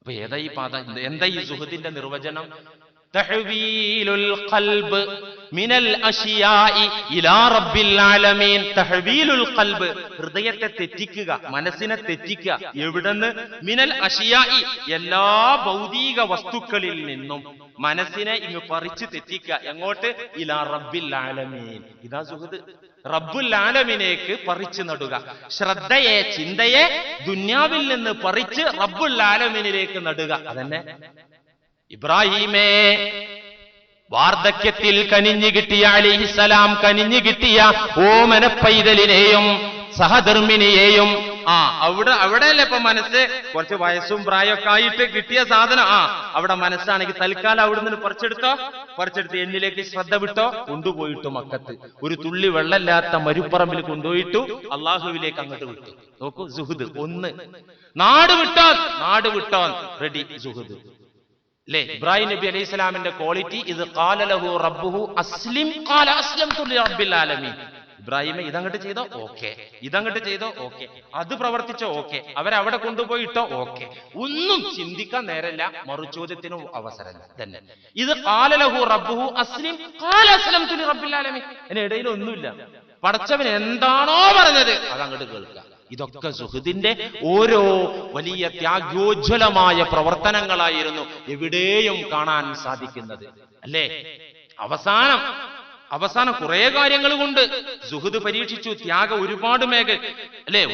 അപ്പൊ ഏതാ ഈ പാത? എന്താ ഈ സുഹൃത്തിന്റെ നിർവചനം? ഖൽബ് മിനൽ ഇലാ റബ്ബിൽ ആലമീൻ. ഖൽബ് ഹൃദയത്തെ തെറ്റിക്കുക മനസ്സിനെ തെറ്റിക്കുക. എവിടെന്ന്? മിനൽ അഷിയായി എല്ലാ ഭൗതിക വസ്തുക്കളിൽ നിന്നും മനസ്സിനെ ഇങ്ങ് പറിച്ചു തെറ്റിക്കുക. എങ്ങോട്ട്? ഇലാ റബ്ബിൽ ആലമീൻ. ഇതാ സുഹൃത്ത്. റബ്ബുൽ പറിച്ചു നടുക. ശ്രദ്ധയെ ചിന്തയെ ദുന്യാവിൽ നിന്ന് പറിച്ച് റബ്ബുൽ നടുക. അതന്നെ. ഇബ്രാഹീമേ വാർദ്ധക്യത്തിൽ കനിഞ്ഞു കിട്ടിയ അലിഹിസലാം കനിഞ്ഞു കിട്ടിയ ഓമന പൈതലിനെയും സഹധർമ്മിണിയെയും ആ അവിടെ അവിടെയല്ലേ ഇപ്പൊ മനസ്സ്? കുറച്ച് വയസ്സും പ്രായമൊക്കെ ആയിട്ട് കിട്ടിയ സാധനം. ആ അവിടെ മനസ്സാണെങ്കിൽ തൽക്കാലം അവിടെ നിന്ന് പറിച്ചെടുത്തോ? പറിച്ചെടുത്ത് എന്നിലേക്ക് ശ്രദ്ധ വിട്ടോ? കൊണ്ടുപോയിട്ടു മക്കത്ത് ഒരു തുള്ളി വെള്ളമില്ലാത്ത മരുപ്പറമ്പിൽ കൊണ്ടുപോയിട്ടു അള്ളാഹുവിലേക്ക് അങ്ങോട്ട് വിട്ടു. നോക്കൂ സുഹൃദ് ഒന്ന്. നാട് വിട്ടോ നാട് വിട്ടോ റെഡി സുഹൃദ് അല്ലേ ഇബ്രാഹിം നബി അലൈഹി സ്വലാമിന്റെ ക്വാളിറ്റി ഇത് കാലലഹു റബ്ബുഹു അസ്ലിം കാല അസ്ലം തുല്ലി റബ്ബിൽ ആലമീൻ. ഇബ്രാഹിമെ ഇതങ്ങട്ട് ചെയ്തോ? ഓക്കെ. ഇതങ്ങട്ട് ചെയ്തോ? ഓക്കെ. അത് പ്രവർത്തിച്ചോ? ഓക്കെ. അവരവിടെ കൊണ്ടുപോയി ഇട്ടോ ഓക്കെ. ഒന്നും ചിന്തിക്കാൻ നേരല്ല. മറുചോദ്യത്തിനും അവസരമില്ല. തന്നെ ഇത് കാലലഹു റബ്ബുഹു അസ്ലിം. കാല അസ്ലം റബ്ബില്ലാലമി അതിന് ഇടയിൽ ഒന്നുമില്ല. പടച്ചവൻ എന്താണോ പറഞ്ഞത് അതങ്ങോട്ട് കേൾക്കുക ഇതൊക്കെ സുഹൃദിന്റെ ഓരോ വലിയ ത്യാഗോജ്വലമായ പ്രവർത്തനങ്ങളായിരുന്നു എവിടെയും കാണാൻ സാധിക്കുന്നത്. അല്ലേ? അവസാനം അവസാനം കുറെ കാര്യങ്ങൾ കൊണ്ട് സുഹൃദ് പരീക്ഷിച്ചു. ത്യാഗ ഒരുപാട് മേഖ അല്ലേ?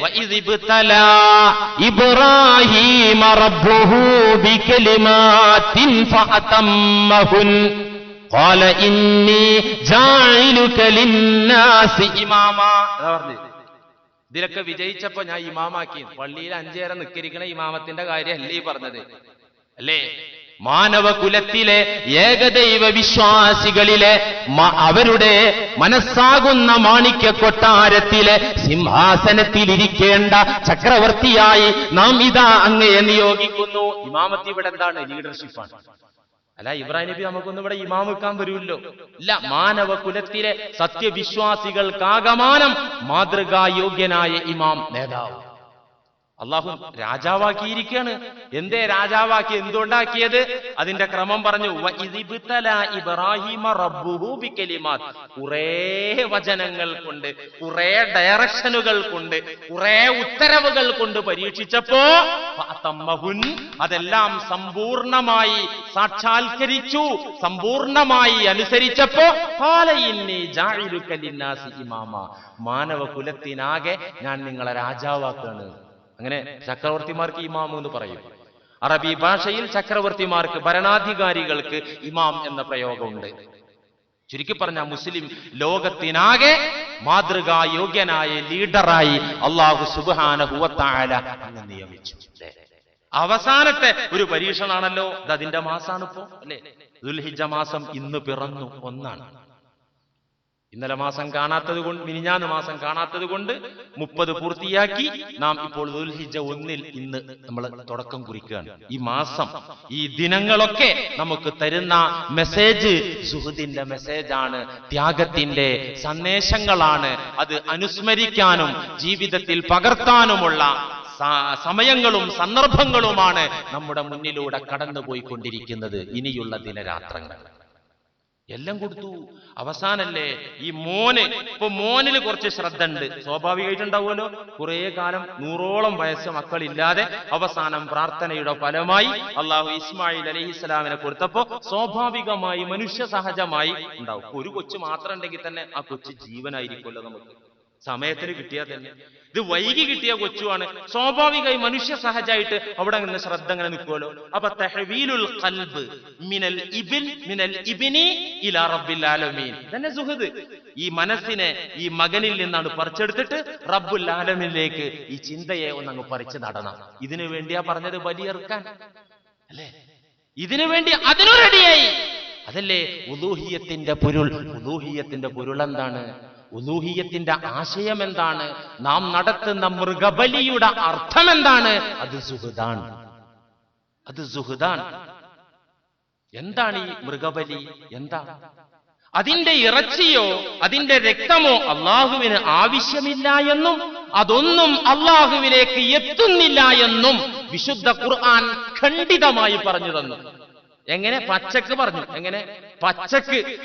ഇതിലൊക്കെ വിജയിച്ചപ്പോ ഞാൻ ഇമാമാക്കി. പള്ളിയിൽ അഞ്ചേരം നിക്കരിക്കണ ഇമാമത്തിന്റെ കാര്യമല്ലേ പറഞ്ഞത്. അല്ലേ? മാനവകുലത്തിലെ ഏകദൈവ വിശ്വാസികളിലെ അവരുടെ മനസ്സാകുന്ന മാണിക്യ കൊട്ടാരത്തിലെ സിംഹാസനത്തിലിരിക്കേണ്ട ചക്രവർത്തിയായി നാം ഇതാ അങ്ങയെ നിയോഗിക്കുന്നു. ഇമാമത്തി ഇവിടെ എന്താണ്? ലീഡർഷിപ്പാണ്. അല്ല ഇബ്രാഹിം നബി നമുക്കൊന്നും ഇവിടെ ഇമാം വെക്കാൻ വരുമല്ലോ. ഇല്ല മാനവ കുലത്തിലെ സത്യവിശ്വാസികൾക്കാകമാനം മാതൃകായോഗ്യനായ ഇമാം നേതാവ്. അള്ളാഹു രാജാവാക്കിയിരിക്കുകയാണ് എന്തേ രാജാവാക്കി? എന്തുണ്ടാക്കിയത്? അതിന്റെ ക്രമം പറഞ്ഞു "വ ഇദിബ്തല ഇബ്രാഹിമ റബ്ബുഹു ബികലിമാത്ത്." കുറേ വചനങ്ങൾ കൊണ്ട് കുറേ ഡയറക്ഷനുകൾ കൊണ്ട് കുറേ ഉത്തരവുകൾ കൊണ്ട് പരീക്ഷിച്ചപ്പോ അതെല്ലാം സമ്പൂർണമായി സാക്ഷാത്കരിച്ചു സമ്പൂർണമായി അനുസരിച്ചപ്പോ "ഖാല ഇന്നി ജാഇലുക ലിന്നാസി ഇമാമ. മാനവ കുലത്തിനാകെ ഞാൻ നിങ്ങളെ രാജാവാക്കാണ്. അങ്ങനെ ചക്രവർത്തിമാർക്ക് ഇമാം എന്ന് പറയും. അറബി ഭാഷയിൽ ചക്രവർത്തിമാർക്ക് ഭരണാധികാരികൾക്ക് ഇമാം എന്ന പ്രയോഗമുണ്ട്. ചുരുക്കി പറഞ്ഞ മുസ്ലിം ലോകത്തിനാകെ മാതൃകാ യോഗ്യനായ ലീഡറായി അള്ളാഹു സുബാനഹുവത്തായ അങ്ങ് നിയമിച്ചു? അവസാനത്തെ ഒരു പരീക്ഷണാണല്ലോ ഇത് അതിന്റെ മാസാണ് ഇപ്പോ അല്ലേ? ദുൽഹിജ മാസം ഇന്ന് പിറന്നു ഒന്നാണ്. ഇന്നലെ മാസം കാണാത്തത് കൊണ്ട് മിനിഞ്ഞാന്ന് മാസം കാണാത്തത് കൊണ്ട് മുപ്പത് പൂർത്തിയാക്കി നാം ഇപ്പോൾ ദുൽഹിജ ഒന്നിൽ ഇന്ന് നമ്മൾ തുടക്കം കുറിക്കുകയാണ്. ഈ മാസം ഈ ദിനങ്ങളൊക്കെ നമുക്ക് തരുന്ന മെസ്സേജ് സുഹൃത്തിന്റെ മെസ്സേജാണ് ത്യാഗത്തിന്റെ സന്ദേശങ്ങളാണ്. അത് അനുസ്മരിക്കാനും ജീവിതത്തിൽ പകർത്താനുമുള്ള സമയങ്ങളും സന്ദർഭങ്ങളുമാണ് നമ്മുടെ മുന്നിലൂടെ കടന്നുപോയിക്കൊണ്ടിരിക്കുന്നത്. ഇനിയുള്ള ദിനരാത്രങ്ങൾ. എല്ലാം കൊടുത്തു. അവസാനല്ലേ ഈ മോന് ഇപ്പൊ മോനിൽ കുറച്ച് ശ്രദ്ധ ഉണ്ട് സ്വാഭാവികമായിട്ടുണ്ടാവുമല്ലോ. കുറേ കാലം നൂറോളം വയസ്സ് മക്കളില്ലാതെ അവസാനം പ്രാർത്ഥനയുടെ ഫലമായി അള്ളാഹു ഇസ്മായിൽ അലഹി ഇസ്ലാമിനെ കൊടുത്തപ്പോ സ്വാഭാവികമായി മനുഷ്യ സഹജമായി ഉണ്ടാവും. ഒരു കൊച്ചു മാത്രം ഉണ്ടെങ്കിൽ തന്നെ ആ കൊച്ചു ജീവനായിരിക്കുമല്ലോ നമുക്ക്. സമയത്തിന് കിട്ടിയാൽ തന്നെ. ഇത് വൈകി കിട്ടിയ കൊച്ചുവാണ്. സ്വാഭാവികമായി മനുഷ്യ സഹജമായിട്ട് അവിടെ അങ്ങനെ ശ്രദ്ധ അങ്ങനെ നിൽക്കുമല്ലോ അപ്പൊ തെഹവീലുൽ കൽബ് മിനൽ ഇബിൻ മിനൽ ഇബിനി ഇലാ റബ്ബിൽ ആലമീൻ. തന്നെ സുഹൃത് ഈ മനസ്സിനെ ഈ മകനിൽ നിന്നാണ് പറിച്ചെടുത്തിട്ട് റബ്ബുൽ ആലമിലേക്ക് ഈ ചിന്തയെ ഒന്നങ്ങ് പറിച്ചു നടണം. ഇതിനു വേണ്ടിയാ പറഞ്ഞത് ബലിയെറുക്കാൻ അല്ലേ? ഇതിനു വേണ്ടി അതിനു റെഡിയായി. അതല്ലേ ഉദൂഹിയത്തിന്റെ പൊരുൾ? ഉദൂഹിയത്തിന്റെ പൊരുൾ എന്താണ്? ഉലൂഹിയത്തിന്റെ ആശയം എന്താണ് നാം നടത്തുന്ന മൃഗബലിയുടെ അർത്ഥം എന്താണ് അത് സുഹൃദാണ് അത് സുഹൃദാണ് എന്താണ് ഈ മൃഗബലി? എന്താ? അതിന്റെ ഇറച്ചിയോ അതിന്റെ രക്തമോ അള്ളാഹുവിന് ആവശ്യമില്ല എന്നും അതൊന്നും അള്ളാഹുവിലേക്ക് എത്തുന്നില്ല എന്നും വിശുദ്ധ ഖുർആൻ ഖണ്ഡിതമായി പറഞ്ഞു തന്നു. എങ്ങനെ? പച്ചക്ക് പറഞ്ഞു. എങ്ങനെ? പച്ചക്ക്.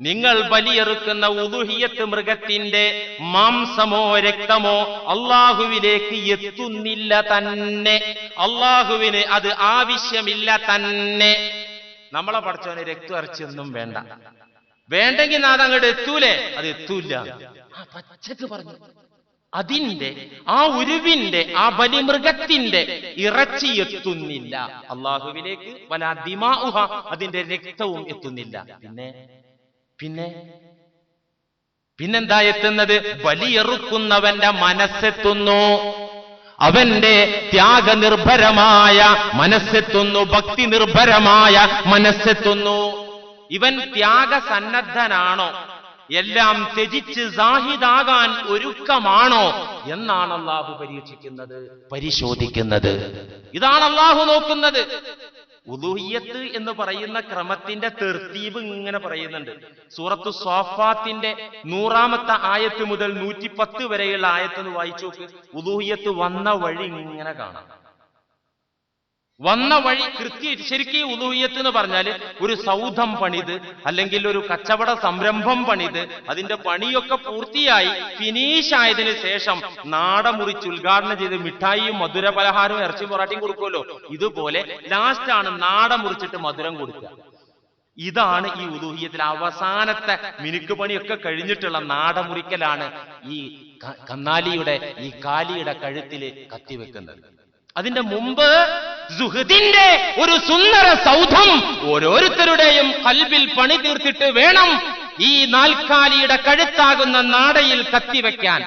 നിങ്ങൾ ബലിയെറുക്കുന്ന ഉദുഹിയത്ത് മൃഗത്തിന്റെ മാംസമോ രക്തമോ അള്ളാഹുവിലേക്ക് എത്തുന്നില്ല തന്നെ. അള്ളാഹുവിന് അത് ആവശ്യമില്ല തന്നെ. നമ്മളെ പഠിച്ചവന് രക്തം ഇറച്ചിയൊന്നും വേണ്ട. വേണ്ടെങ്കിൽ നാഥ അങ്ങോട്ട് എത്തൂലേ? അത് എത്തൂല ആ പച്ചക്ക് പറഞ്ഞു. അതിന്റെ ആ ഉരുവിന്റെ ആ ബലിമൃഗത്തിന്റെ ഇറച്ചി എത്തുന്നില്ല. അള്ളാഹുവിലേക്ക് വല ദിമാഉഹ അതിന്റെ രക്തവും എത്തുന്നില്ല. പിന്നെ? പിന്നെ പിന്നെന്താ എത്തുന്നത്? ബലിയെറുക്കുന്നവന്റെ മനസ്സെത്തുന്നു. അവന്റെ ത്യാഗനിർഭരമായ മനസ്സെത്തുന്നു ഭക്തി നിർഭരമായ മനസ്സെത്തുന്നു. ഇവൻ ത്യാഗസന്നദ്ധനാണോ? എല്ലാം ത്യജിച്ച് സാഹിദാകാൻ ഒരുക്കമാണോ? എന്നാണ് അള്ളാഹു പരീക്ഷിക്കുന്നത് പരിശോധിക്കുന്നത്. ഇതാണ് അള്ളാഹു നോക്കുന്നത്. ഉദുഹിയത്ത് എന്ന് പറയുന്ന ക്രമത്തിന്റെ തെർത്തീവ് ഇങ്ങനെ പറയുന്നുണ്ട്. സൂറത്ത് സോഫാത്തിന്റെ നൂറാമത്തെ ആയത്ത് മുതൽ നൂറ്റിപ്പത്ത് വരെയുള്ള ആയത്ത് വായിച്ചു നോക്ക്. ഉദുഹിയത്ത് വന്ന വഴി ഇങ്ങനെ കാണാം. വന്ന വഴി കൃത്യ ശരിക്കും ഉദുഹിയത്ത് എന്ന് പറഞ്ഞാൽ ഒരു സൗധം പണിത് അല്ലെങ്കിൽ ഒരു കച്ചവട സംരംഭം പണിത് അതിന്റെ പണിയൊക്കെ പൂർത്തിയായി ഫിനിഷ് ആയതിന് ശേഷം നാട മുറിച്ച് ഉദ്ഘാടനം ചെയ്ത് മിഠായിയും മധുര പലഹാരവും ഇറച്ചി പൊറാട്ടിയും കൊടുക്കുമല്ലോ. ഇതുപോലെ ലാസ്റ്റ് ആണ് നാട മുറിച്ചിട്ട് മധുരം കൊടുക്കുക. ഇതാണ് ഈ ഉദൂഹിയത്തിൽ അവസാനത്തെ മിനുക്ക് പണിയൊക്കെ കഴിഞ്ഞിട്ടുള്ള നാടമുറിക്കലാണ് ഈ കന്നാലിയുടെ ഈ കാലിയുടെ കഴുത്തിൽ കത്തിവെക്കുന്നത്. അതിന്റെ മുമ്പ് സുഹൃദിന്റെ ഒരു സുന്ദര സൗധം ഓരോരുത്തരുടെയും കൽബിൽ പണി തീർത്തിട്ട് വേണം ഈ നാൽക്കാലിയുടെ കഴുത്താകുന്ന നാടയിൽ കത്തിവെക്കാൻ.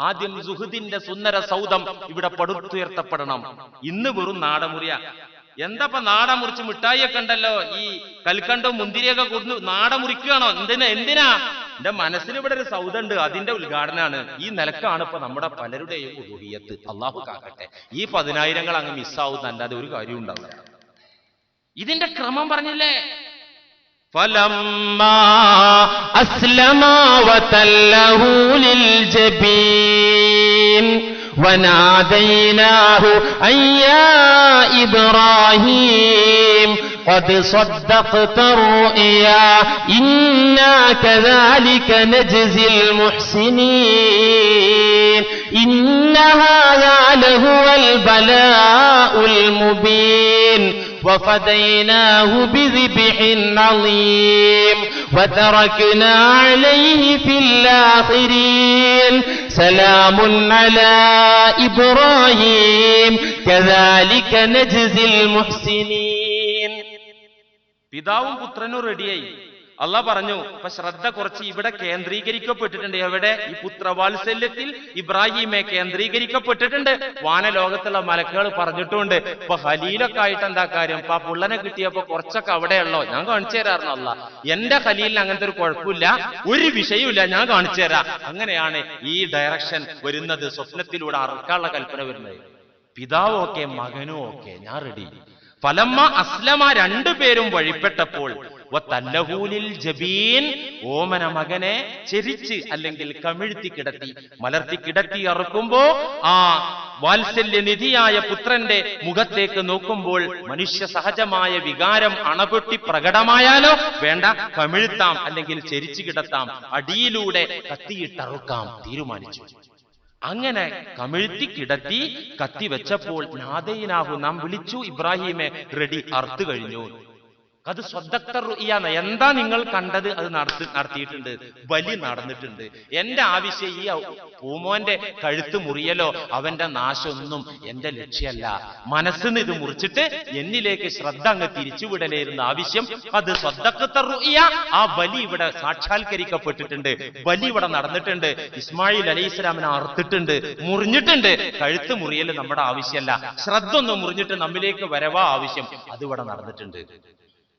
ആദ്യം സുഹൃദിന്റെ സുന്ദര സൗധം ഇവിടെ പടുത്തുയർത്തപ്പെടണം. ഇന്ന് വെറും നാടമുറിയ. എന്താപ്പ നാട മുറിച്ച് മിഠായിയൊക്കെ ഉണ്ടല്ലോ? ഈ കൽക്കണ്ടോ മുന്തിരിയൊക്കെ കൊടുന്ന് നാട മുറിക്കുകയാണോ? എന്തിനാ എന്തിനാ? എന്റെ മനസ്സിന് ഇവിടെ ഒരു സൗദുണ്ട് അതിന്റെ ഉദ്ഘാടനമാണ് ഈ നിലക്കാണ് ഇപ്പൊ നമ്മുടെ പലരുടെയും ഉറുഹിയത്ത് അള്ളാഹു കാക്കട്ടെ. ഈ പതിനായിരങ്ങൾ അങ്ങ് മിസ്സാവുന്ന അല്ലാതെ ഒരു കാര്യം ഉണ്ടാവില്ല. ഇതിന്റെ ക്രമം പറഞ്ഞില്ലേ? ഫലം وناديناه أن يا إبراهيم قد صدقت الرؤيا إنا كذلك نجزي المحسنين إن هذا لهو البلاء المبين. وفديناه بذبح عظيم وتركنا عليه في الآخرين سلام على إبراهيم كذلك نجزي المحسنين പിതാവും പുത്രനും റെഡിയായി അള്ളാഹ് പറഞ്ഞു അപ്പൊ ശ്രദ്ധ കുറച്ച് ഇവിടെ കേന്ദ്രീകരിക്കപ്പെട്ടിട്ടുണ്ട്. എവിടെ? ഈ പുത്രവാത്സല്യത്തിൽ ഇബ്രാഹിമെ കേന്ദ്രീകരിക്കപ്പെട്ടിട്ടുണ്ട്. വാനലോകത്തുള്ള മലക്കുകൾ പറഞ്ഞിട്ടുണ്ട് ഇപ്പൊ ഹലീലൊക്കെ ആയിട്ട് എന്താ കാര്യം? ഇപ്പൊ ആ പുള്ളനെ കിട്ടിയപ്പോ കുറച്ചൊക്കെ അവിടെയുള്ളോ? ഞാൻ കാണിച്ചു തരാറുണ്ട് അല്ല എന്റെ ഹലീലിന് അങ്ങനത്തെ ഒരു കുഴപ്പമില്ല ഒരു വിഷയമില്ല ഞാൻ കാണിച്ചു തരാം. അങ്ങനെയാണ് ഈ ഡയറക്ഷൻ വരുന്നത് സ്വപ്നത്തിലൂടെ അറക്കാനുള്ള കൽപ്പന വരുന്നത്. പിതാവും ഒക്കെ മകനും ഒക്കെ ഞാൻ റെഡി ഫലമ്മ അസ്ലമ രണ്ടുപേരും വഴിപ്പെട്ടപ്പോൾ ജബീൻ ഓമന മകനെ ചെരിച്ച് അല്ലെങ്കിൽ കമിഴ്ത്തി കിടത്തി മലർത്തി കിടത്തി അറുക്കുമ്പോ ആ വാത്സല്യനിധിയായ പുത്രന്റെ മുഖത്തേക്ക് നോക്കുമ്പോൾ മനുഷ്യ സഹജമായ വികാരം അണപൊട്ടി പ്രകടമായാലോ? വേണ്ട കമിഴ്ത്താം അല്ലെങ്കിൽ ചെരിച്ചു കിടത്താം അടിയിലൂടെ കത്തിയിട്ടറുക്കാം തീരുമാനിച്ചു. അങ്ങനെ കമിഴ്ത്തി കിടത്തി കത്തി വെച്ചപ്പോൾ നാദയിനാഹു നാം വിളിച്ചു ഇബ്രാഹിമെ റെഡി അറുത്തു കഴിഞ്ഞു. അത് സ്വന്തക്തറുയ്യാന്ന് എന്താ നിങ്ങൾ കണ്ടത്? അത് നടത്തി നടത്തിയിട്ടുണ്ട്. ബലി നടന്നിട്ടുണ്ട്. എന്റെ ആവശ്യം ഈ പൂമോന്റെ കഴുത്ത് മുറിയലോ അവന്റെ നാശമൊന്നും എന്റെ ലക്ഷ്യമല്ല. മനസ്സിന് ഇത് മുറിച്ചിട്ട് എന്നിലേക്ക് ശ്രദ്ധ അങ്ങ് തിരിച്ചുവിടലേരുന്ന ആവശ്യം അത് സ്വന്തക്കത്തറുയ്യ ആ ബലി ഇവിടെ സാക്ഷാത്കരിക്കപ്പെട്ടിട്ടുണ്ട്. ബലി ഇവിടെ നടന്നിട്ടുണ്ട്. ഇസ്മായിൽ അലൈഹി ഇസ്ലാമിനെ അറുത്തിട്ടുണ്ട്. മുറിഞ്ഞിട്ടുണ്ട്. കഴുത്ത് മുറിയൽ നമ്മുടെ ആവശ്യമല്ല. ശ്രദ്ധ ഒന്ന് മുറിഞ്ഞിട്ട് നമ്മിലേക്ക് വരവാ ആവശ്യം. അതിവിടെ നടന്നിട്ടുണ്ട്.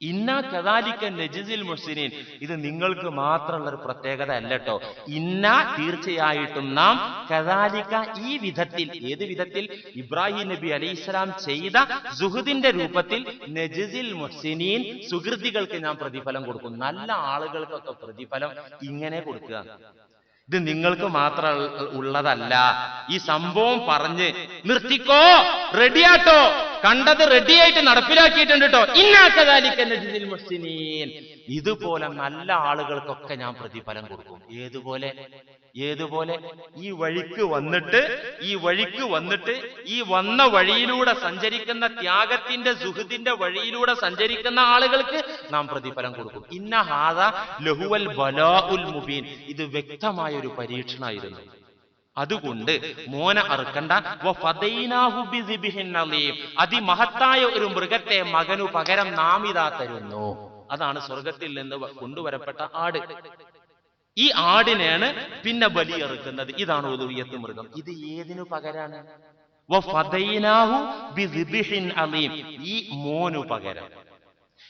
ഇന്ന കദാലിക്ക നജിസിൽ മുഹ്സിനീൻ. ഇത് നിങ്ങൾക്ക് മാത്രമുള്ള ഒരു പ്രത്യേകത അല്ലട്ടോ. ഇന്ന തീർച്ചയായിട്ടും നാം കദാലിക്ക ഈ വിധത്തിൽ ഏത് വിധത്തിൽ? ഇബ്രാഹിം നബി അലൈഹിസ്സലാം ചെയ്ത സുഹൃദിന്റെ രൂപത്തിൽ നജിസിൽ മുഹ്സിനീൻ സുഹൃതികൾക്ക് ഞാൻ പ്രതിഫലം കൊടുക്കും. നല്ല ആളുകൾക്കൊക്കെ പ്രതിഫലം ഇങ്ങനെ കൊടുക്കുക. ഇത് നിങ്ങൾക്ക് മാത്രം ഉള്ളതല്ല. ഈ സംഭവം പറഞ്ഞ് നിർത്തിക്കോ. റെഡിയാട്ടോ കണ്ടത് റെഡിയായിട്ട് നടപ്പിലാക്കിയിട്ടുണ്ട് കേട്ടോ ഇന്നാക്കതാലിക്കൽ മുസ്ലിമീൻ ഇതുപോലെ നല്ല ആളുകൾക്കൊക്കെ ഞാൻ പ്രതിഫലം കൊടുക്കും. ഏതുപോലെ? ഏതുപോലെ? ഈ വഴിക്ക് വന്നിട്ട് ഈ വഴിക്ക് വന്നിട്ട് ഈ വന്ന വഴിയിലൂടെ സഞ്ചരിക്കുന്ന ത്യാഗത്തിന്റെ സുഹൃത്തിന്റെ വഴിയിലൂടെ സഞ്ചരിക്കുന്ന ആളുകൾക്ക് നാം പ്രതിഫലം കൊടുക്കും. ഇന്ന ഹാദ ലഹുവൽ ബലാ ഉൽ മുബീൻ. ഇത് വ്യക്തമായ ഒരു പരീക്ഷണമായിരുന്നു അതുകൊണ്ട് മോന അറുക്കണ്ട. അതിമഹത്തായ ഒരു മൃഗത്തെ മകനു പകരം നാം ഇതാ തരുന്നു. അതാണ് സ്വർഗത്തിൽ നിന്ന് കൊണ്ടുവരപ്പെട്ട ആട്. ഈ ആടിനെയാണ് പിന്നെ ബലിയെറുക്കുന്നത്. ഇതാണ് ഒതുവിയത്ത് മൃഗം. ഇത് ഏതിനു പകരാണ്? വ ഫദൈനാഹു ബിസിബിഹിൻ അലീം. ഈ മോനു പകരം.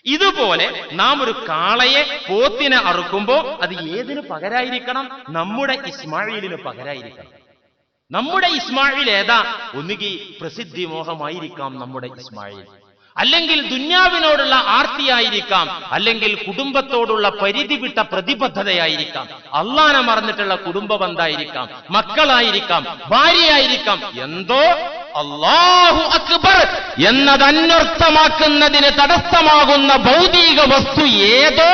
ഇതുപോലെ നാം ഒരു കാളയെ പോത്തിനെ അറുക്കുമ്പോ അത് ഏതിനു പകരായിരിക്കണം? നമ്മുടെ ഇസ്മായിലിന് പകരായിരിക്കണം. നമ്മുടെ ഇസ്മായിൽ ഏതാ? ഒന്നുകിൽ പ്രസിദ്ധി മോഹമായിരിക്കാം നമ്മുടെ ഇസ്മായിൽ അല്ലെങ്കിൽ ദുന്യാവിനോടുള്ള ആർത്തിയായിരിക്കാം അല്ലെങ്കിൽ കുടുംബത്തോടുള്ള പരിധി വിട്ട പ്രതിബദ്ധതയായിരിക്കാം. അള്ളാനെ മറന്നിട്ടുള്ള കുടുംബ ബന്ധായിരിക്കാം മക്കളായിരിക്കാം ഭാര്യയായിരിക്കാം. എന്തോ? അള്ളാഹു അക്ബർ എന്നത് അന്വർത്ഥമാക്കുന്നതിന് തടസ്സമാകുന്ന ഭൗതിക വസ്തു ഏതോ?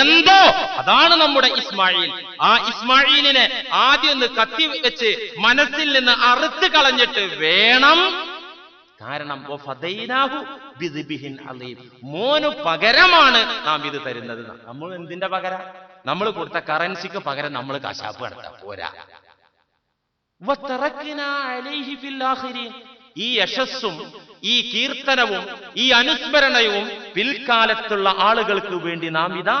എന്തോ? അതാണ് നമ്മുടെ ഇസ്മായിൽ. ആ ഇസ്മായിലിനെ ആദ്യം ഒന്ന് കത്തി വെച്ച് മനസ്സിൽ നിന്ന് അറുത്ത് കളഞ്ഞിട്ട് വേണം കാരണം മോന് പകരമാണ് നാം ഇത് തരുന്നത്. നമ്മൾ എന്തിന്റെ പകര? നമ്മൾ കൊടുത്ത കറൻസിക്ക് പകരം നമ്മൾ കശാപ്പ് നടത്താം പോരാ. ഈ യശസ്സും ഈ കീർത്തനവും ഈ അനുസ്മരണവും പിൽക്കാലത്തുള്ള ആളുകൾക്ക് വേണ്ടി നാം ഇതാ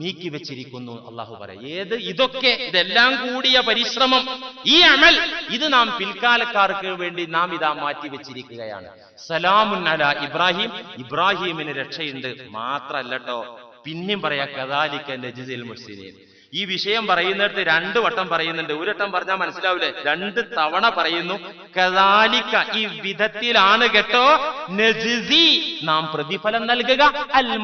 നീക്കി വെച്ചിരിക്കുന്നു അള്ളാഹു പറയും. ഏത് ഇതൊക്കെ ഇതെല്ലാം കൂടിയ പരിശ്രമം ഈ അമൽ ഇത് നാം പിൽക്കാലക്കാർക്ക് വേണ്ടി നാം ഇതാ മാറ്റി വെച്ചിരിക്കുകയാണ്. സലാമുൻ അല ഇബ്രാഹിം ഇബ്രാഹിമിന് രക്ഷയുണ്ട്. മാത്രല്ലട്ടോ പിന്നെയും പറയാ കദാലിക്ക നജിസിൽ മുസ്ലിം ഈ വിഷയം പറയുന്നിടത്ത് രണ്ടു വട്ടം പറയുന്നുണ്ട്. ഒരു വട്ടം പറഞ്ഞാൽ മനസ്സിലാവില്ലേ രണ്ട് തവണ പറയുന്നു. കദാലിക്ക ഈ വിധത്തിലാണ് കേട്ടോ. നജിസി നാം പ്രതിഫലം നൽകുക. അൽ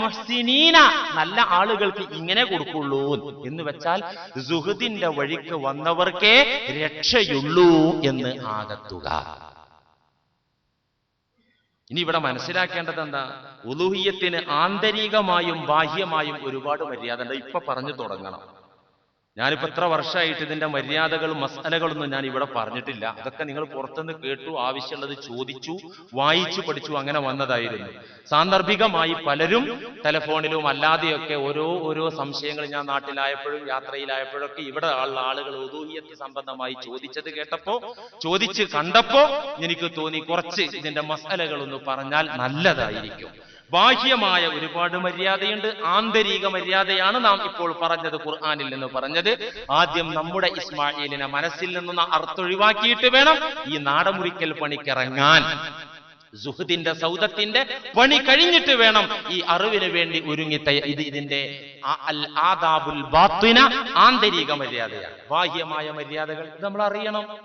നല്ല ആളുകൾക്ക് ഇങ്ങനെ കൊടുക്കുള്ളൂ എന്ന് വെച്ചാൽ സുഹൃദിന്റെ വഴിക്ക് വന്നവർക്കേ രക്ഷയുള്ളൂ എന്ന് ആകത്തുക. ഇനി ഇവിടെ മനസ്സിലാക്കേണ്ടത് എന്താ? ഉലൂഹിയത്തിന് ആന്തരികമായും ബാഹ്യമായും ഒരുപാട് മര്യാദ ഉണ്ട്. ഇപ്പൊ പറഞ്ഞു തുടങ്ങണം. ഞാനിപ്പോ എത്ര വർഷമായിട്ട് ഇതിന്റെ മര്യാദകളും മസാലകളൊന്നും ഞാൻ ഇവിടെ പറഞ്ഞിട്ടില്ല. അതൊക്കെ നിങ്ങൾ പുറത്തുനിന്ന് കേട്ടു ആവശ്യമുള്ളത് ചോദിച്ചു വായിച്ചു പഠിച്ചു അങ്ങനെ വന്നതായിരുന്നു. സാന്ദർഭികമായി പലരും ടെലഫോണിലും അല്ലാതെയൊക്കെ ഓരോ ഓരോ സംശയങ്ങൾ ഞാൻ നാട്ടിലായപ്പോഴും യാത്രയിലായപ്പോഴൊക്കെ ഇവിടെ ഉള്ള ആളുകൾ ഉദൂഹിയത്തി സംബന്ധമായി ചോദിച്ചത് കേട്ടപ്പോ ചോദിച്ച് കണ്ടപ്പോ എനിക്ക് തോന്നി കുറച്ച് ഇതിന്റെ മസാലകളൊന്ന് പറഞ്ഞാൽ നല്ലതായിരിക്കും. ബാഹ്യമായ ഒരുപാട് മര്യാദയുണ്ട്. ആന്തരിക മര്യാദയാണ് നാം ഇപ്പോൾ പറഞ്ഞത് ഖുർആാനിൽ നിന്ന് പറഞ്ഞത്. ആദ്യം നമ്മുടെ ഇസ്മായിലിനെ മനസ്സിൽ നിന്ന് അർത്ഥൊഴിവാക്കിയിട്ട് വേണം ഈ നാടമുറിക്കൽ പണിക്കിറങ്ങാൻ. സുഹൃത്തിന്റെ സൗദത്തിന്റെ പണി കഴിഞ്ഞിട്ട് വേണം ഈ അറിവിന് വേണ്ടി ഒരുങ്ങി ഇത് ഇതിന്റെ ആദാബുൽ ബാത്തിന ആന്തരിക മര്യാദയാണ്. ബാഹ്യമായ മര്യാദകൾ നമ്മൾ അറിയണം.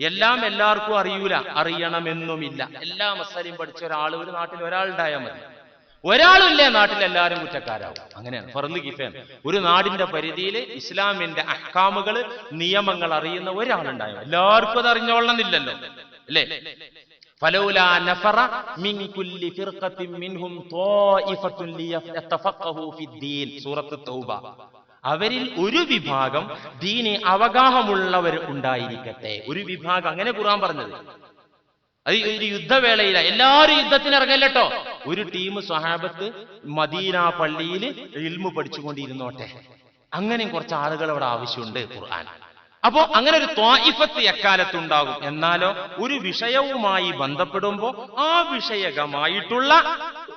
എല്ലാം എല്ലാവർക്കും അറിയൂല. അറിയണമെന്നുമില്ല. എല്ലാ മസാലയും പഠിച്ച ഒരാൾ ഒരു നാട്ടിൽ ഒരാളുണ്ടായാൽ മതി. ഒരാളില്ലേ നാട്ടിൽ എല്ലാവരും കുറ്റക്കാരാവും. അങ്ങനെയാണ്. ഫറന്ന് കിഫേൻ ഒരു നാടിന്റെ പരിധിയിൽ ഇസ്ലാമിന്റെ അഹ്കാമുകൾ നിയമങ്ങൾ അറിയുന്ന ഒരാളുണ്ടായോ എല്ലാവർക്കും അത് അറിഞ്ഞോളണമെന്നില്ലല്ലോ അല്ലേ? അവരിൽ ഒരു വിഭാഗം ദീനി അവഗാഹമുള്ളവർ ഉണ്ടായിരിക്കട്ടെ. ഒരു വിഭാഗം. അങ്ങനെ ഖുർആൻ പറഞ്ഞത്. അത് ഒരു യുദ്ധവേളയില. എല്ലാവരും യുദ്ധത്തിന് ഇറങ്ങല്ലോ ഒരു ടീം സ്വഹാബത്ത് മദീന പള്ളിയിൽ ഇൽമു പഠിച്ചുകൊണ്ടിരുന്നോട്ടെ. അങ്ങനെയും കുറച്ച് ആളുകൾ അവിടെ ആവശ്യമുണ്ട് ഖുർആൻ. അപ്പോ അങ്ങനെ ഒരു ത്വായിഫത്ത് എക്കാലത്തുണ്ടാകും. എന്നാലോ ഒരു വിഷയവുമായി ബന്ധപ്പെടുമ്പോൾ ആ വിഷയകമായിട്ടുള്ള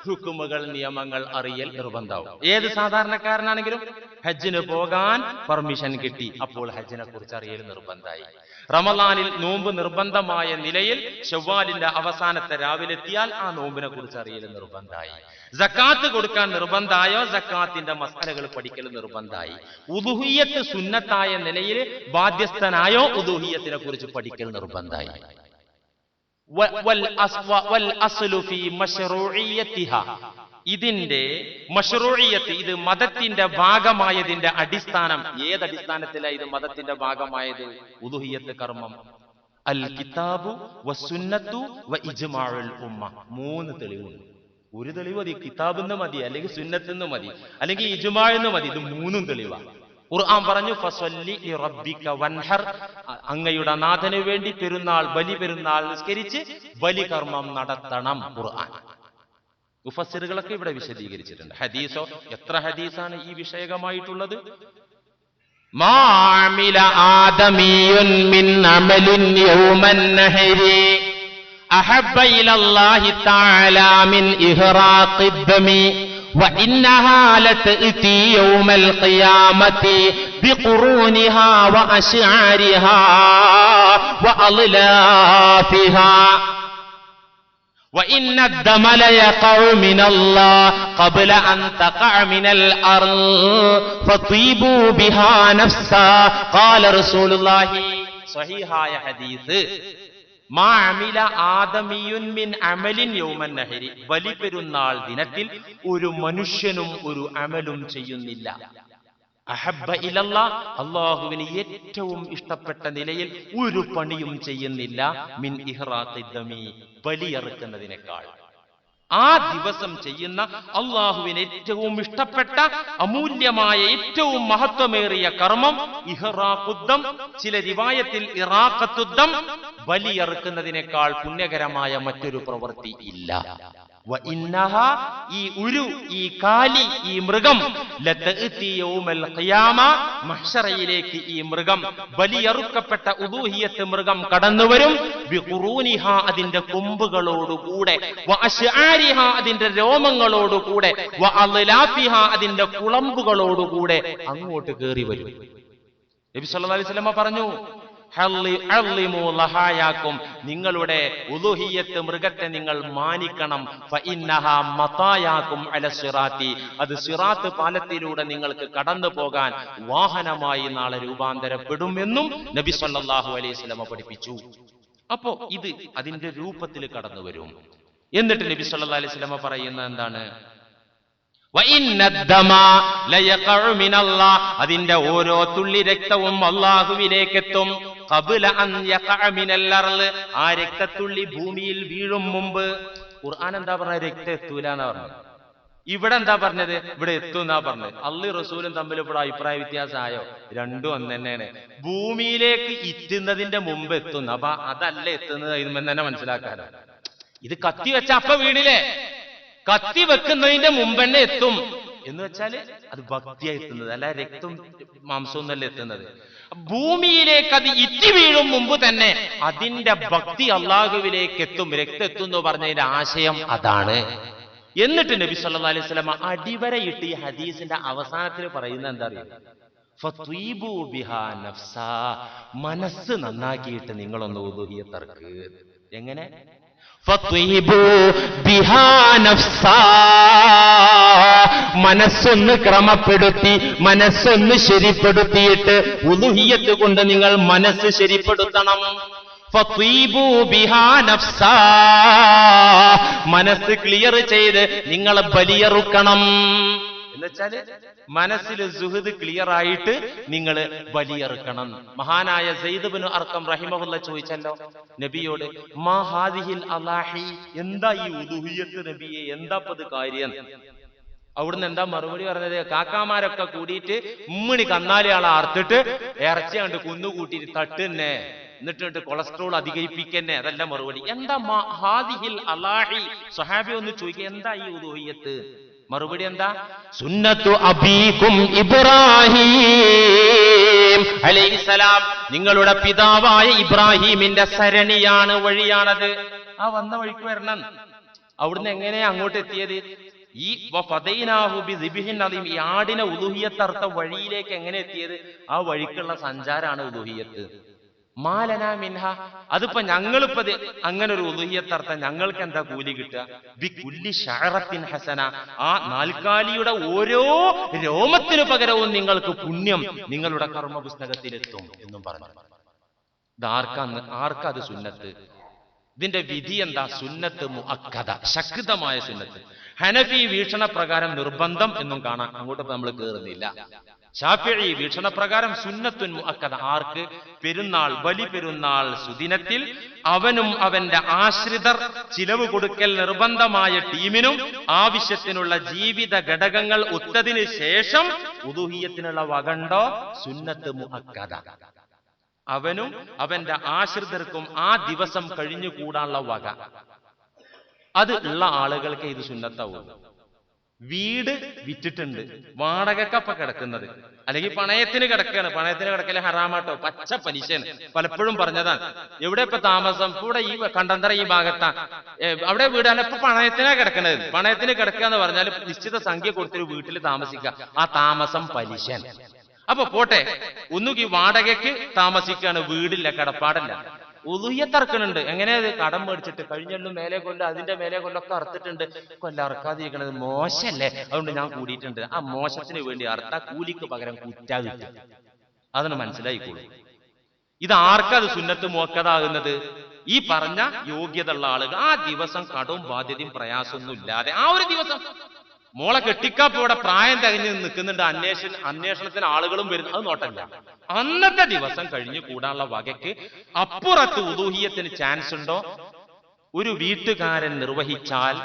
ഹുക്കുമുകൾ നിയമങ്ങൾ അറിയൽ നിർബന്ധമാവും. ഏത് സാധാരണക്കാരനാണെങ്കിലും ഹജ്ജിന് പോകാൻ പെർമിഷൻ കിട്ടി. അപ്പോൾ ഹജ്ജിനെ കുറിച്ച് അറിയൽ നിർബന്ധമായി. റമലാനിൽ നോമ്പ് നിർബന്ധമായ നിലയിൽ ഷവ്വാലിന്റെ അവസാനത്തെ രാവിലെ എത്തിയാൽ ആ നോമ്പിനെ കുറിച്ച് അറിയൽ നിർബന്ധമായി. ജക്കാത്ത് കൊടുക്കാൻ നിർബന്ധമായോ? ജക്കാത്തിന്റെ മസാലകൾ പഠിക്കൽ നിർബന്ധമായി. ഉദുഹിയത്ത് സുന്നത്തായ നിലയിൽ ബാധ്യസ്ഥനായോ? ഉദുഹിയത്തിനെ കുറിച്ച് പഠിക്കൽ നിർബന്ധമായി. വൽ അസ്വ വൽ അസ്ലു ഫീ. ഇതിന്റെ മഷറൂഴിയത്ത് ഇത് മതത്തിന്റെ ഭാഗമായതിന്റെ അടിസ്ഥാനം. ഏത് അടിസ്ഥാനത്തിലാണ് ഇത് മതത്തിന്റെ ഭാഗമായത്? ഉദുഹിയത്ത് കർമ്മം. അൽ കിതാബു വസുന്നത്തു വ ഇജ്മാഉൽ ഉമ്മ. മൂന്ന് തെളിവുണ്ട്. ഒരു തെളിവ് മതി കിതാബെന്ന് മതി അല്ലെങ്കിൽ സുന്നത്തെന്ന് മതി അല്ലെങ്കിൽ ഇജ്മാഴെന്ന് മതി. ഇത് മൂന്നും തെളിവാണ് ഖുർആൻ പറഞ്ഞു ഫസ്വല്ലി ലിറബ്ബിക വൻഹർ. അങ്ങയുടെ നാഥന് വേണ്ടി പെരുന്നാൾ ബലി പെരുന്നാൾ നിസ്കരിച്ച് ബലി കർമ്മം നടത്തണം ഖുർആൻ. മുഫസ്സിറുകളൊക്കെ ഇവിടെ വിശദീകരിച്ചിട്ടുണ്ട്. ഹദീസോ എത്ര ഹദീസാണ് ഈ വിഷയകമായിട്ടുള്ളത്? ما സ്വഹീഹായ ഹദീസ്. വലിപെരുന്നാൾ ദിനത്തിൽ ഒരു മനുഷ്യനും ഒരു അമലും ചെയ്യുന്നില്ല. അഹബ്ബ ഇലല്ല അള്ളാഹുവിന് ഏറ്റവും ഇഷ്ടപ്പെട്ട നിലയിൽ ഒരു പണിയും ചെയ്യുന്നില്ല മിൻ ഇഹ്റാത്തിദ്ദമി ദമി ബലിയറുക്കുന്നതിനേക്കാൾ. ആ ദിവസം ചെയ്യുന്ന അള്ളാഹുവിന് ഏറ്റവും ഇഷ്ടപ്പെട്ട അമൂല്യമായ ഏറ്റവും മഹത്വമേറിയ കർമ്മം ഇഹ്റാഖുദ്ധം ചില രിവായത്തിൽ ഇറാഖത്തുദ്ധം ബലിയറുക്കുന്നതിനേക്കാൾ പുണ്യകരമായ മറ്റൊരു പ്രവൃത്തി ഇല്ല. ഈ ഉരു ഈ കാലി ഈ മൃഗം. മഹ്ഷറയിലേക്ക് ഈ മൃഗം. ബലിയറുക്കപ്പെട്ട ഉദൂഹിയത്ത് മൃഗം കടന്നുവരും. അതിന്റെ കൊമ്പുകളോടുകൂടെ അതിന്റെ രോമങ്ങളോടുകൂടെ അതിന്റെ കുളമ്പുകളോടുകൂടെ അങ്ങോട്ട് കേറി വരും നബി സല്ലല്ലാഹു അലൈഹി വസല്ലമ പറഞ്ഞു ലഹായാക്കും. നിങ്ങളുടെ ഉലുഹിയത്ത് മൃഗത്തെ നിങ്ങൾ മാനിക്കണം. അല അത് സിറാത്ത് പാലത്തിലൂടെ നിങ്ങൾക്ക് കടന്നു പോകാൻ വാഹനമായി നാളെ രൂപാന്തരപ്പെടും എന്നും നബി സല്ലാഹു അലൈഹി സ്വലമ പഠിപ്പിച്ചു. അപ്പോ ഇത് അതിന്റെ രൂപത്തിൽ കടന്നു വരും. എന്നിട്ട് നബി സല്ലാ അലൈഹി സ്വലമ പറയുന്നത് എന്താണ്? അതിന്റെ ഓരോ തുള്ളി രക്തവും അള്ളാഹുവിലേക്കെത്തും അർൾ. ആ രക്തത്തുള്ളി ഭൂമിയിൽ വീഴും മുമ്പ് ഖുർആൻ എന്താ പറഞ്ഞ രക്തം എത്തൂല എന്നാ പറഞ്ഞത്. ഇവിടെ എന്താ പറഞ്ഞത്? ഇവിടെ എത്തും എന്നാ പറഞ്ഞത്. അള്ളി റസൂലും തമ്മിൽ ഇവിടെ അഭിപ്രായ വ്യത്യാസമായോ? രണ്ടും ഒന്ന് തന്നെയാണ്. ഭൂമിയിലേക്ക് ഇറ്റുന്നതിന്റെ മുമ്പ് എത്തുന്നു അപ്പൊ അതല്ല എത്തുന്നത് ഇതുമെന്ന് തന്നെ മനസ്സിലാക്കാനോ ഇത് കത്തി വെച്ച അപ്പ വീണില്ലേ? കത്തി വെക്കുന്നതിന്റെ മുമ്പ് തന്നെ എത്തും. എന്ന് വെച്ചാൽ അത് ഭക്തിയായി എത്തുന്നത്. അല്ല രക്തം മാംസവും എന്നല്ല എത്തുന്നത്. ഭൂമിയിലേക്ക് അത് ഇറ്റി വീഴും മുമ്പ് തന്നെ അതിന്റെ ഭക്തി അള്ളാഹുവിലേക്ക് എത്തും രക്തെത്തും എന്ന് പറഞ്ഞതിന്റെ ആശയം അതാണ്. എന്നിട്ട് നബി സല്ലാ അലൈഹി സ്വലമ അടിവരയിട്ട് ഈ ഹദീസിന്റെ അവസാനത്തിൽ പറയുന്ന എന്താ അറിയാം? മനസ്സ് നന്നാക്കിയിട്ട് നിങ്ങളൊന്ന് തർക്ക് എങ്ങനെ? മനസ്സൊന്ന് ക്രമപ്പെടുത്തി മനസ്സൊന്ന് ശരിപ്പെടുത്തിയിട്ട് ഉലുഹിയത്ത് കൊണ്ട് നിങ്ങൾ മനസ്സ് ശരിപ്പെടുത്തണം. മനസ്സ് ക്ലിയർ ചെയ്ത് നിങ്ങൾ ബലിയറുക്കണം. എന്നുവെച്ചാൽ മനസ്സിൽ സുഹൃത് ക്ലിയർ ആയിട്ട് നിങ്ങൾ ബലിയെറുക്കണം മഹാനായ സൈദബിന് അർക്കം റഹിമഹുല്ല ചോദിച്ചല്ലോ നബിയോട് മാ ഹാദിഹിൽ അലാഹി എന്താ ഈ ഉദുഹിയത്ത് നബിയെ എന്താ പത് കാര്യം? അവിടുന്ന് എന്താ മറുപടി പറഞ്ഞത്? കാക്കാമാരൊക്കെ കൂടിയിട്ട് ഉമ്മണി കന്നാലിയാളെ അർത്തിട്ട് ഇറച്ചി കണ്ട് കുന്നുകൂട്ടിയിട്ട് തട്ടുന്നെ എന്നിട്ട് കൊളസ്ട്രോൾ അധികരിപ്പിക്കന്നെ അതല്ല മറുപടി. എന്താ ഹാദിഹിൽ അലാഹി? സ്വഹാബി ഒന്ന് ചോദിക്കുക എന്താ ഈ ഉദുഹിയത്ത് മറുപടി എന്താ? സുന്നത്തു അബീകും ഇബ്രാഹിം. അലൈഹിസലാം നിങ്ങളുടെ പിതാവായ ഇബ്രാഹിമിന്റെ സരണിയാണ് വഴിയാണത്. ആ വന്ന വഴിക്ക് വരണം. അവിടുന്ന് എങ്ങനെ അങ്ങോട്ട് എത്തിയത്? ഈ അദീം, ഈ ആടിനെ ഉദുഹിയത്തർത്ത വഴിയിലേക്ക് എങ്ങനെ എത്തിയത്? ആ വഴിക്കുള്ള സഞ്ചാരാണ് ഉദുഹിയത്ത് മാലന മിൻഹ. അതിപ്പോ ഞങ്ങളിപ്പോ അങ്ങനെ ഒരു ഉദുഹിയത്തർത്ത ഞങ്ങൾക്ക് എന്താ കൂലി കിട്ടുക? ബി കുല്ലി ഷഹറത്തിൻ ഹസന. ആ നാൽക്കാലിയുടെ ഓരോ രോമത്തിനു പകരവും നിങ്ങൾക്ക് പുണ്യം നിങ്ങളുടെ കർമ്മ പുസ്തകത്തിലെത്തും എന്നും പറഞ്ഞു. ഇതാർക്കാന്ന് ആർക്കത് സുന്നത്ത്? ഇതിന്റെ വിധി എന്താ? സുന്നത്ത് മുഅക്കദ ശക്തമായ സുന്നത്ത്. ഹനഫി വീക്ഷണ പ്രകാരം നിർബന്ധം എന്നും കാണാം. അങ്ങോട്ട് നമ്മൾ കയറുന്നില്ല ഷാഫിഈ വീക്ഷണപ്രകാരം സുന്നത്തുൻ മുഅക്കദ. ആർക്ക്? പെരുന്നാൾ ബലി പെരുന്നാൾ സുദിനത്തിൽ അവനും അവന്റെ ആശ്രിതർ ചിലവ് കൊടുക്കൽ നിർബന്ധമായ ടീമിനും ആവശ്യത്തിനുള്ള ജീവിത ഘടകങ്ങൾ ഒത്തതിന് ശേഷം ഉദുഹീയത്തിനുള്ള വകണ്ടോ? സുന്നത്ത് മുഅക്കദ. അവനും അവന്റെ ആശ്രിതർക്കും ആ ദിവസം കഴിഞ്ഞുകൂടാനുള്ള വക. അത് ഉള്ള ആളുകൾക്ക് ഇത് സുന്നത്താവും വീട് വിറ്റിട്ടുണ്ട്. വാടകക്കപ്പ കിടക്കുന്നത്. അല്ലെങ്കിൽ പണയത്തിന് കിടക്കുകയാണ്. പണയത്തിന് കിടക്കൽ ഹറാമാട്ടോ. പച്ച പലിശയാണ്. പലപ്പോഴും പറഞ്ഞതാണ്. എവിടെ ഇപ്പൊ താമസം? ഇവിടെ ഈ കണ്ടന്തര ഈ ഭാഗത്താ. അവിടെ വീടാണ്. ഇപ്പൊ പണയത്തിനാ കിടക്കുന്നത് പണയത്തിന് കിടക്കുക എന്ന് പറഞ്ഞാൽ നിശ്ചിത സംഖ്യ കൊടുത്തൊരു വീട്ടിൽ താമസിക്കുക. ആ താമസം പലിശൻ അപ്പൊ പോട്ടെ. ഒന്നുകി വാടകയ്ക്ക് താമസിക്കാണ് വീടില്ല കടപ്പാടല്ല. ഉലുയ്യത്തറക്കണുണ്ട് എങ്ങനെയത് കടം മേടിച്ചിട്ട് കഴിഞ്ഞൊല്ലും മേലെ കൊല്ലം അതിന്റെ മേലെ കൊല്ലൊക്കെ അറുത്തിട്ടുണ്ട്. കൊല്ലം അറക്കാതിരിക്കണത് മോശല്ലേ? അതുകൊണ്ട് ഞാൻ കൂടിയിട്ടുണ്ട്. ആ മോശത്തിന് വേണ്ടി അർത്ഥ കൂലിക്ക് പകരം കുറ്റാ കിട്ടും അതൊന്ന് മനസ്സിലായിക്കോളൂ. ഇത് ആർക്കത് സുന്നത്ത് മോക്കതാകുന്നത് ഈ പറഞ്ഞ യോഗ്യത ഉള്ള ആളുകൾ ആ ദിവസം കടവും ബാധ്യതയും പ്രയാസമൊന്നും ഇല്ലാതെ ആ ഒരു ദിവസം മോളെ കെട്ടിക്കാപ്പ് ഇവിടെ പ്രായം തികഞ്ഞ് നിൽക്കുന്നുണ്ട്. അന്വേഷണ അന്വേഷണത്തിന് ആളുകളും വരുന്നു. അത് നോട്ടല്ല അന്നത്തെ ദിവസം കഴിഞ്ഞു കൂടാനുള്ള വകയ്ക്ക് അപ്പുറത്ത് ഉദൂഹിയത്തിന് ചാൻസ് ഉണ്ടോ? ഒരു വീട്ടുകാരൻ നിർവഹിച്ചാൽ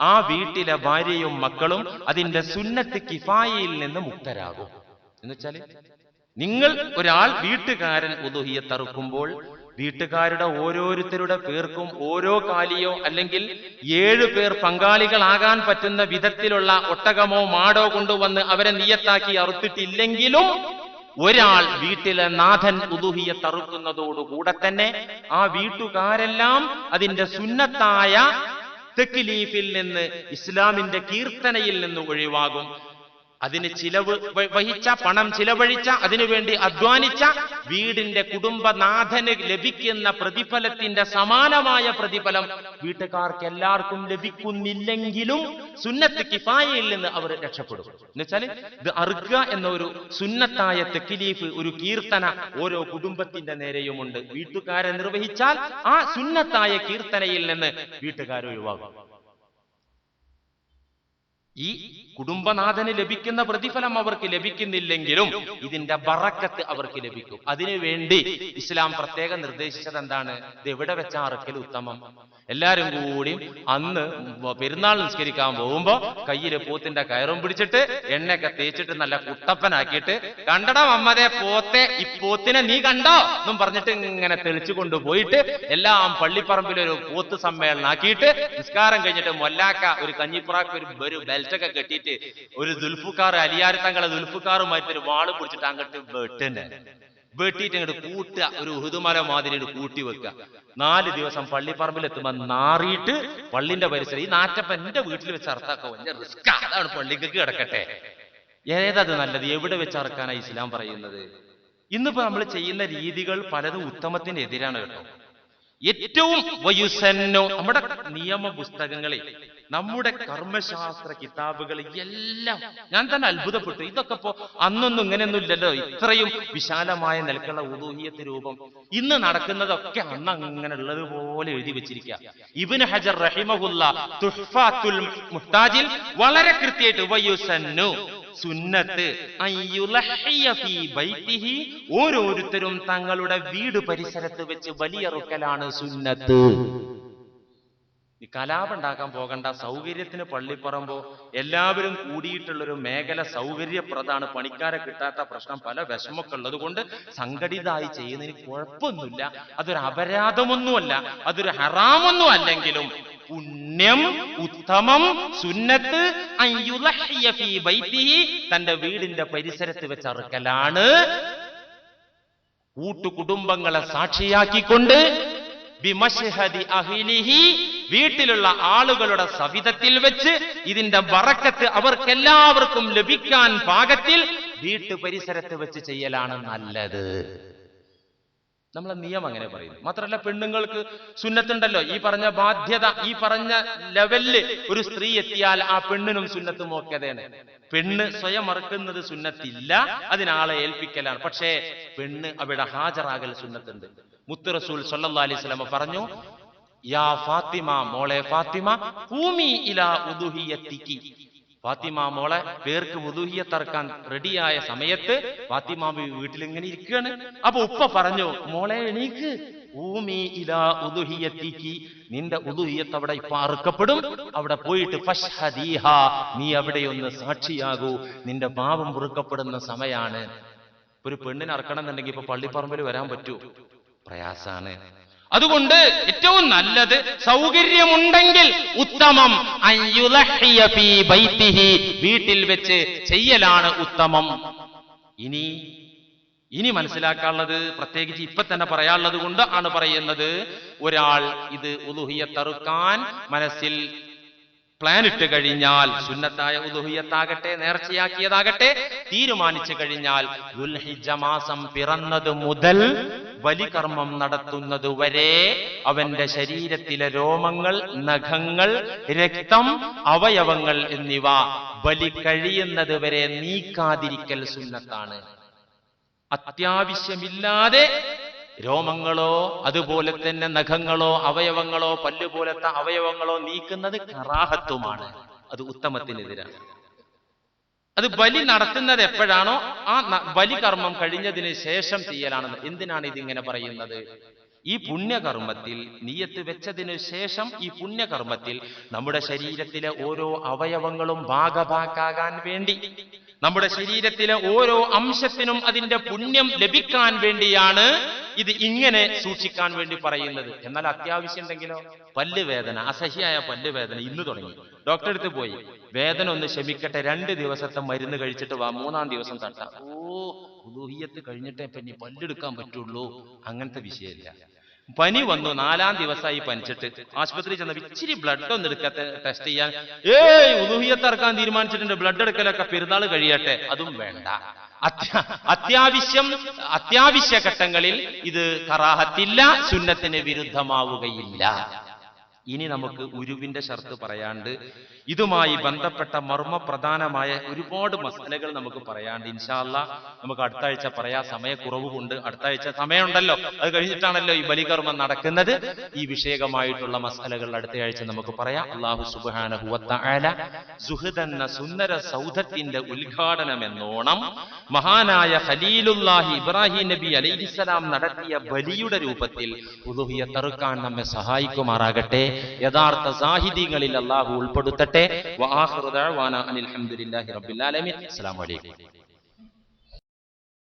ആ വീട്ടിലെ ഭാര്യയും മക്കളും അതിന്റെ സുന്നത്ത് കിഫായയിൽ നിന്ന് മുക്തരാകും. എന്നുവെച്ചാൽ നിങ്ങൾ ഒരാൾ വീട്ടുകാരൻ ഉദൂഹിയെ തറുക്കുമ്പോൾ വീട്ടുകാരുടെ ഓരോരുത്തരുടെ പേർക്കും ഓരോ കാലിയോ അല്ലെങ്കിൽ ഏഴു പേർ പങ്കാളികളാകാൻ പറ്റുന്ന വിധത്തിലുള്ള ഒട്ടകമോ മാടോ കൊണ്ടുവന്ന് അവരെ നിയത്താക്കി അറുത്തിട്ടില്ലെങ്കിലും ഒരാൾ വീട്ടിലെ നാഥൻ ഉദുഹിയെ തറുക്കുന്നതോടുകൂടെ തന്നെ ആ വീട്ടുകാരെല്ലാം അതിന്റെ സുന്നത്തായ തെക്കിലീഫിൽ നിന്ന് ഇസ്ലാമിന്റെ കീർത്തനയിൽ നിന്ന് ഒഴിവാകും. അതിന് ചിലവ് വഹിച്ച പണം ചിലവഴിച്ച അതിനുവേണ്ടി അധ്വാനിച്ച വീടിന്റെ കുടുംബനാഥന് ലഭിക്കുന്ന പ്രതിഫലത്തിന്റെ സമാനമായ പ്രതിഫലം വീട്ടുകാർക്ക് എല്ലാവർക്കും ലഭിക്കുന്നില്ലെങ്കിലും സുന്നത്ത് കിഫായയിൽ നിന്ന് അവർ രക്ഷപ്പെടും. എന്നുവെച്ചാൽ ഇത് അറുക്കുക എന്ന ഒരു സുന്നത്തായ തെക്കിലീഫ് ഒരു കീർത്തന ഓരോ കുടുംബത്തിന്റെ നേരെയുമുണ്ട്. വീട്ടുകാരെ നിർവഹിച്ചാൽ ആ സുന്നത്തായ കീർത്തനയിൽ നിന്ന് വീട്ടുകാർ ഒഴിവാകും ഈ കുടുംബനാഥന് ലഭിക്കുന്ന പ്രതിഫലം അവർക്ക് ലഭിക്കുന്നില്ലെങ്കിലും ഇതിന്റെ ബറക്കത്ത് അവർക്ക് ലഭിക്കും. അതിനുവേണ്ടി ഇസ്ലാം പ്രത്യേകം നിർദ്ദേശിച്ചത് എന്താണ് ഇത് എവിടെ വെച്ചാ അറക്കൽ ഉത്തമം? എല്ലാരും കൂടി അന്ന് പെരുന്നാൾ നിസ്കരിക്കാൻ പോകുമ്പോ കയ്യിൽ പോത്തിന്റെ കയറും പിടിച്ചിട്ട് എണ്ണയൊക്കെ തേച്ചിട്ട് നല്ല കുട്ടപ്പനാക്കിയിട്ട് കണ്ടടാ അമ്മതെ പോത്തെ ഈ പോത്തിനെ നീ കണ്ടോ? എന്നും പറഞ്ഞിട്ട് ഇങ്ങനെ തെളിച്ചു കൊണ്ടുപോയിട്ട് എല്ലാം പള്ളിപ്പറമ്പിൽ ഒരു പോത്ത് സമ്മേളനം ആക്കിയിട്ട് നിസ്കാരം കഴിഞ്ഞിട്ട് മൊല്ലാക്ക ഒരു കഞ്ഞിപ്പുറാക്ക് ഒരു ഒരു ബെൽറ്റൊക്കെ കെട്ടിയിട്ട് ഒരു ദുൽഫുക്കാർ അലിയാരി തങ്ങളെ ദുൽഫുക്കാറുമായിട്ട് ഒരു വാൾ പിടിച്ചിട്ട് അങ്ങോട്ട് വെട്ടുന്നെ. വെട്ടിയിട്ട് അങ്ങോട്ട് കൂട്ടുക. ഒരു ഉഹുതുമല മാതിരി കൂട്ടി വെക്കുക. നാല് ദിവസം പള്ളിപ്പറമ്പിൽ എത്തുമ്പോൾ നാറിയിട്ട് പള്ളിന്റെ പരിസരം ഈ നാറ്റപ്പ എന്റെ വീട്ടിൽ വെച്ച് അർത്താക്കോ എന്റെ റിസ്ക് അതാണ് പള്ളിക്ക് കിടക്കട്ടെ. ഏതത് നല്ലത്? എവിടെ വെച്ച് അറക്കാനാണ് ഇസ്ലാം പറയുന്നത്? ഇന്നിപ്പോ നമ്മൾ ചെയ്യുന്ന രീതികൾ പലതും ഉത്തമത്തിന് എതിരാണ് കേട്ടോ. ഏറ്റവും നമ്മുടെ നിയമ പുസ്തകങ്ങളിൽ നമ്മുടെ കർമ്മശാസ്ത്ര കിതാബുകൾ എല്ലാം ഞാൻ തന്നെ അത്ഭുതപ്പെട്ടു. ഇതൊക്കെ ഇപ്പോ അന്നൊന്നും ഇങ്ങനെയൊന്നും ഇല്ലല്ലോ. ഇത്രയും വിശാലമായ നിലക്കുള്ള ഉദൂഹിയത്ത് രൂപം ഇന്ന് നടക്കുന്നതൊക്കെ അന്ന് അങ്ങനെ ഉള്ളത് പോലെ എഴുതി വെച്ചിരിക്കുക ഇബിന് ഹജർ റഹിമഹുല്ല മുഹ്താജിൽ വളരെ കൃത്യമായിട്ട് വയുസന്നു സുന്നത്ത് ഓരോരുത്തരും തങ്ങളുടെ വീട് പരിസരത്ത് വെച്ച് വലിയ റുക്കലാണ് സുന്നത്ത്. ഈ കലാപം ഉണ്ടാക്കാൻ പോകണ്ട സൗകര്യത്തിന് പള്ളിപ്പറമ്പോ എല്ലാവരും കൂടിയിട്ടുള്ളൊരു മേഖല സൗകര്യപ്രദമാണ്. പണിക്കാരെ കിട്ടാത്ത പ്രശ്നം പല വിഷമൊക്കെ ഉള്ളത് കൊണ്ട് സംഘടിതമായി ചെയ്യുന്നതിന് കുഴപ്പമൊന്നുമില്ല. അതൊരു അപരാധമൊന്നുമല്ല. അതൊരു ഹറാമൊന്നും അല്ലെങ്കിലും പുണ്യം ഉത്തമം സുന്നത്ത് തന്റെ വീടിന്റെ പരിസരത്ത് വെച്ച് അറുക്കലാണ്. കൂട്ടുകുടുംബങ്ങളെ സാക്ഷിയാക്കിക്കൊണ്ട് ബിമശ്ഹദി അഹ്ലിഹി വീട്ടിലുള്ള ആളുകളുടെ സവിധത്തിൽ വെച്ച് ഇതിന്റെ വറക്കത്ത് അവർക്കെല്ലാവർക്കും ലഭിക്കാൻ പാകത്തിൽ വീട്ടു പരിസരത്ത് വെച്ച് ചെയ്യലാണ് നല്ലത്. നമ്മളെ നിയമം അങ്ങനെ പറയുന്നു. മാത്രമല്ല പെണ്ണുങ്ങൾക്ക് സുന്നത്തുണ്ടല്ലോ. ഈ പറഞ്ഞ ബാധ്യത ഈ പറഞ്ഞ ലെവലിൽ ഒരു സ്ത്രീ എത്തിയാൽ ആ പെണ്ണിനും സുന്നത്ത് നോക്കിയതാണ് പെണ്ണ് സ്വയം മറക്കുന്നത് സുന്നത്തില്ല അതിനാളെ ഏൽപ്പിക്കലാണ്. പക്ഷേ പെണ്ണ് അവിടെ ഹാജരാകൽ സുന്നത്തുണ്ട്. മുത്ത് റസൂൽ സല്ലല്ലാഹു അലൈഹി വസല്ലമ പറഞ്ഞു യാ ഫാത്തിമ മോളെ ഫാത്തിമ ഭൂമി ഇലാ ഉദുഹിയത്തിക്ക്. ഫാത്തിമ മോളെ പേർക്ക് ഉദുഹിയത്തറക്കാൻ റെഡിയായ സമയത്ത് ഫാത്തിമ വീട്ടിൽ ഇങ്ങനെ ഇരിക്കുകയാണ്. അപ്പൊ ഉപ്പ പറഞ്ഞു മോളെ എണീക്ക്. ഭൂമി ഇലാ ഉദുഹിയത്തിക്ക്. നിന്റെ ഉദുഹിയത്ത് അവിടെ ഇപ്പൊ അറുക്കപ്പെടും. അവിടെ പോയിട്ട് ഫഷ്ഹദീഹ. നീ അവിടെ ഒന്ന് സാക്ഷിയാകൂ. നിന്റെ പാപം പൊറുക്കപ്പെടുന്ന സമയാണ്. ഒരു പെണ്ണിനെ അറക്കണം എന്നുണ്ടെങ്കിൽ ഇപ്പൊ പള്ളിപ്പറമ്പിൽ വരാൻ പറ്റൂ. പ്രയാസാണ്. അതുകൊണ്ട് ഏറ്റവും നല്ലത് സൗകര്യമുണ്ടെങ്കിൽ ഉത്തമം. വീട്ടിൽ വെച്ച് ചെയ്യലാണ് ഉത്തമം ഇനി ഇനി മനസ്സിലാക്കാനുള്ളത് പ്രത്യേകിച്ച് ഇപ്പൊ തന്നെ പറയാനുള്ളത് കൊണ്ട് ആണ് പറയുന്നത് ഒരാൾ ഇത് ഉലുഹിയത്തറുക്കാൻ മനസ്സിൽ പ്ലാൻ ഇട്ട് കഴിഞ്ഞാൽ സുന്നത്തായ ഉദുഹിയത്താകട്ടെ നേർച്ചയാക്കിയതാകട്ടെ തീരുമാനിച്ചു കഴിഞ്ഞാൽ ദുൽഹിജ മാസം പിറന്നത് മുതൽ ബലികർമ്മം നടത്തുന്നത് വരെ അവന്റെ ശരീരത്തിലെ രോമങ്ങൾ നഖങ്ങൾ രക്തം അവയവങ്ങൾ എന്നിവ ബലി കഴിയുന്നത് വരെ നീക്കാതിരിക്കൽ സുന്നത്താണ്. അത്യാവശ്യമില്ലാതെ രോമങ്ങളോ അതുപോലെ തന്നെ നഖങ്ങളോ അവയവങ്ങളോ പല്ലുപോലത്തെ അവയവങ്ങളോ നീക്കുന്നത് കറാഹത്വമാണ് അത് ഉത്തമത്തിനെതിരാണ്. അത് ബലി നടത്തുന്നത് എപ്പോഴാണോ? ആ ബലി ബലികർമ്മം കഴിഞ്ഞതിന് ശേഷം ചെയ്യലാണെന്ന് എന്തിനാണ് ഇതിങ്ങനെ പറയുന്നത്? ഈ പുണ്യകർമ്മത്തിൽ നീയത്ത് വെച്ചതിനു ശേഷം ഈ പുണ്യകർമ്മത്തിൽ നമ്മുടെ ശരീരത്തിലെ ഓരോ അവയവങ്ങളും ഭാഗഭാക്കാകാൻ വേണ്ടി നമ്മുടെ ശരീരത്തിലെ ഓരോ അംശത്തിനും അതിന്റെ പുണ്യം ലഭിക്കാൻ വേണ്ടിയാണ് ഇത് ഇങ്ങനെ സൂക്ഷിക്കാൻ വേണ്ടി പറയുന്നത്. എന്നാൽ അത്യാവശ്യം ഉണ്ടെങ്കിലോ? പല്ലുവേദന അസഹ്യായ പല്ലുവേദന ഇന്ന് തുടങ്ങി. ഡോക്ടറെ അടുത്ത് പോയി. വേദന ഒന്ന് ക്ഷമിക്കട്ടെ രണ്ട് ദിവസത്തെ മരുന്ന് കഴിച്ചിട്ട് വാ മൂന്നാം ദിവസം തട്ടാം. ഓ ഉദൂഹിയത്ത് കഴിഞ്ഞിട്ടേ പിന്നെ പല്ലെടുക്കാൻ പറ്റുള്ളൂ. അങ്ങനത്തെ വിഷയമില്ല. പനി വന്നു നാലാം ദിവസമായി പനിച്ചിട്ട്. ആശുപത്രി ചെന്ന ഇച്ചിരി ബ്ലഡ് ഒന്ന് എടുക്കത്തെ ടെസ്റ്റ് ചെയ്യാൻ. ഏയ് ഉദുഹിയത്ത് ഇറക്കാൻ തീരുമാനിച്ചിട്ടുണ്ട്. ബ്ലഡ് എടുക്കലൊക്കെ പെരുന്നാൾ കഴിയട്ടെ. അതും വേണ്ട. അത്യാ- അത്യാവശ്യം അത്യാവശ്യ ഘട്ടങ്ങളിൽ ഇത് കറാഹത്തില്ല സുന്നത്തിന് വിരുദ്ധമാവുകയില്ല. ഇനി നമുക്ക് ഉരുവിന്റെ ഷർത്ത് പറയാണ്ട് ഇതുമായി ബന്ധപ്പെട്ട മർമ്മപ്രധാനമായ ഒരുപാട് മസലകൾ നമുക്ക് പറയാണ്ട് ഇൻഷാല്ല നമുക്ക് അടുത്ത ആഴ്ച പറയാ സമയക്കുറവ് കൊണ്ട് അടുത്ത ആഴ്ച സമയമുണ്ടല്ലോ. അത് കഴിഞ്ഞിട്ടാണല്ലോ ഈ ബലികർമ്മം നടക്കുന്നത്. ഈ വിഷയകമായിട്ടുള്ള മസലകൾ അടുത്ത ആഴ്ച നമുക്ക് പറയാം. അള്ളാഹു സുബാന എന്ന സുന്ദര സൗധത്തിന്റെ ഉദ്ഘാടനം എന്നോണം മഹാനായ ഖലീലുല്ലാഹി ഇബ്രാഹിം നബി അലൈഹിസ്സലാം നടത്തിയ ബലിയുടെ രൂപത്തിൽ ഉലുഹിയ തറുക്കാൻ നമ്മെ സഹായിക്കുമാറാകട്ടെ. യഥാർത്ഥ സാഹിതികളിൽ അള്ളാഹു ഉൾപ്പെടുത്തട്ടെ. ഹംദുലില്ലാഹി റബ്ബിൽ ആലമീൻ. അസ്സലാമു അലൈക്കും.